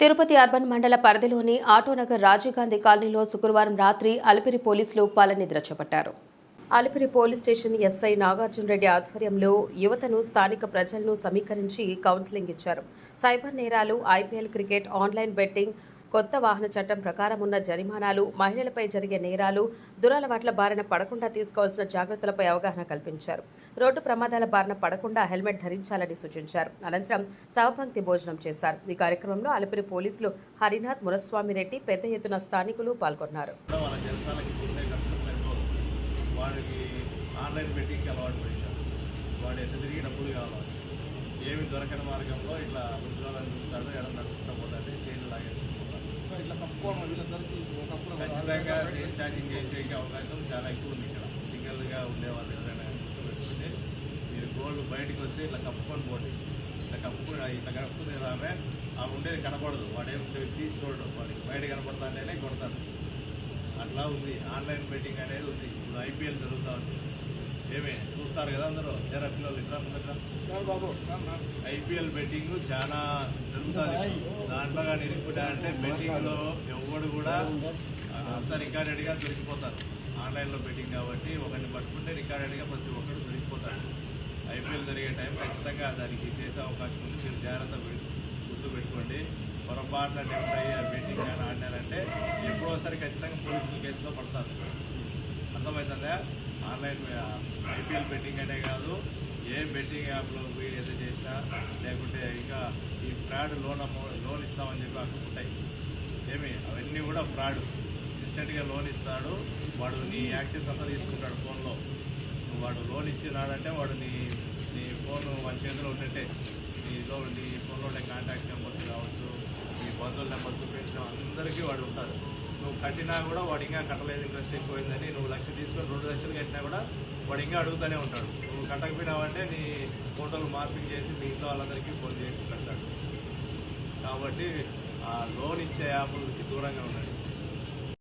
Tirupati urban మండల పరిధిలోని ఆటోనగర్ రాజీవ్ గాంధీ కాలనీలో శుక్రవారం రాత్రి అలిపిరి పోలీసులు పాలనిద్ర చేపట్టారు. Alipiri police station SI Nagarjuna Reddy ఆధ్వర్యంలో యువతను స్థానిక ప్రజలను సమీకరించి కౌన్సిలింగ్ ఇచ్చారు. సైబర్ నేరాలు ఐపీఎల్ క్రికెట్ ఆన్లైన్ బెట్టింగ్ కొత్త వాహన చట్టం ప్రకారం ఉన్న జరిమానాలు మహిళలపై జరిగే నేరాలు దురలవాట్ల బారిన పడకుండా తీసుకోవాల్సిన జాగ్రత్తలపై అవగాహన కల్పించారు. రోడ్డు ప్రమాదాల బారిన పడకుండా హెల్మెట్ ధరించాలని సూచించారు. అనంతరం సవపంక్తి భోజనం చేశారు. ఈ కార్యక్రమంలో అలిపిరి పోలీసులు హరినాథ్ మురస్వామి రెడ్డి పెద్ద ఎత్తున స్థానికులు పాల్గొన్నారు. వాడు ఎటు తిరిగి డబ్బులు కావాలి? ఏమి దొరకని మార్గంలో ఇట్లా ఇట్లా తప్పుకోవడం వీళ్ళందరికీ ఒకప్పుడు ఖచ్చితంగా చైన్ షాకింగ్ చేసేకి అవకాశం చాలా ఎక్కువ ఉంది ఇక్కడ. సింగిల్గా ఉండేవాళ్ళు ఎవరైనా గుర్తుపెట్టుకుంటే మీరు గోల్డ్ బయటకు వస్తే ఇట్లా కప్పుకొని పోండి. ఇట్లా కప్పుకొని ఇట్లా కప్పుకునే ఆమె ఆ ఉండేది కనపడదు. వాడు ఏమి తీసి చూడడు. వాడికి బయట కనపడతాంటేనే కొడతాడు. అట్లా ఉంది. ఆన్లైన్ బెట్టింగ్ అనేది ఉంది. ఇప్పుడు ఐపీఎల్ జరుగుతూ ఉంది. ఏమే చూస్తారు కదా అందరూ. జర పిల్లలు ఇట్లా బాబు. ఐపీఎల్ బెట్టింగ్ చాలా జరుగుతుంది. దాంట్లో కానీ ఇరుక్కుంటారంటే బెట్టింగ్లో ఎవడు కూడా అంతా రికార్డెడ్గా దొరికిపోతారు ఆన్లైన్లో బెట్టింగ్ కాబట్టి ఒకరిని పట్టుకుంటే రికార్డెడ్గా ప్రతి ఒక్కరు దొరికిపోతాడు. ఐపీఎల్ జరిగే టైం ఖచ్చితంగా దానికి చేసే అవకాశం ఉంది. మీరు జాగ్రత్త గుర్తు పెట్టుకోండి పొరపాటున డెబ్బై అయ్యే బెట్టింగ్ కానీ ఆడినారంటే ఎప్పుడో ఒకసారి ఖచ్చితంగా పోలీసుల కేసులో పడతారు. అర్థమవుతుందా? ఆన్లైన్ ఐపీఎల్ బెట్టింగ్ అనే కాదు ఏ బెట్టింగ్ యాప్లో పోయి ఏదో చేసినా లేకుంటే ఇంకా ఈ ఫ్రాడ్ లోన్ అమౌ- లోన్ ఇస్తామని చెప్పి అక్కడ ఉంటాయి. ఏమి? అవన్నీ కూడా ఫ్రాడ్. ఇన్స్టెంట్గా లోన్ ఇస్తాడు వాడు నీ యాక్సెస్ అంతా తీసుకుంటాడు ఫోన్లో. నువ్వు వాడు లోన్ ఇచ్చినాడంటే వాడు నీ నీ ఫోన్ మన చేతిలో ఉన్నట్టే. నీలో నీ ఫోన్లో ఉండే కాంటాక్ట్ నెంబర్స్ కావచ్చు నీ బంధువుల నెంబర్స్ పెట్టిన అందరికీ వాడు ఉంటారు. నువ్వు కట్టినా కూడా వాడు ఇంకా కట్టలేదు ఇంట్రెస్ట్ ఎక్కువైందని నువ్వు లక్ష తీసుకొని చేసినా కూడా వాడు ఇంకా అడుగుతూనే ఉంటాడు. నువ్వు కట్టకపోయినావంటే నీ ఫోటోలు మార్పింగ్ చేసి మీ ఇంట్లో వాళ్ళందరికీ ఫోన్ చేసి పెడతాడు. కాబట్టి ఆ లోన్ ఇచ్చే యాప్లకి దూరంగా ఉండండి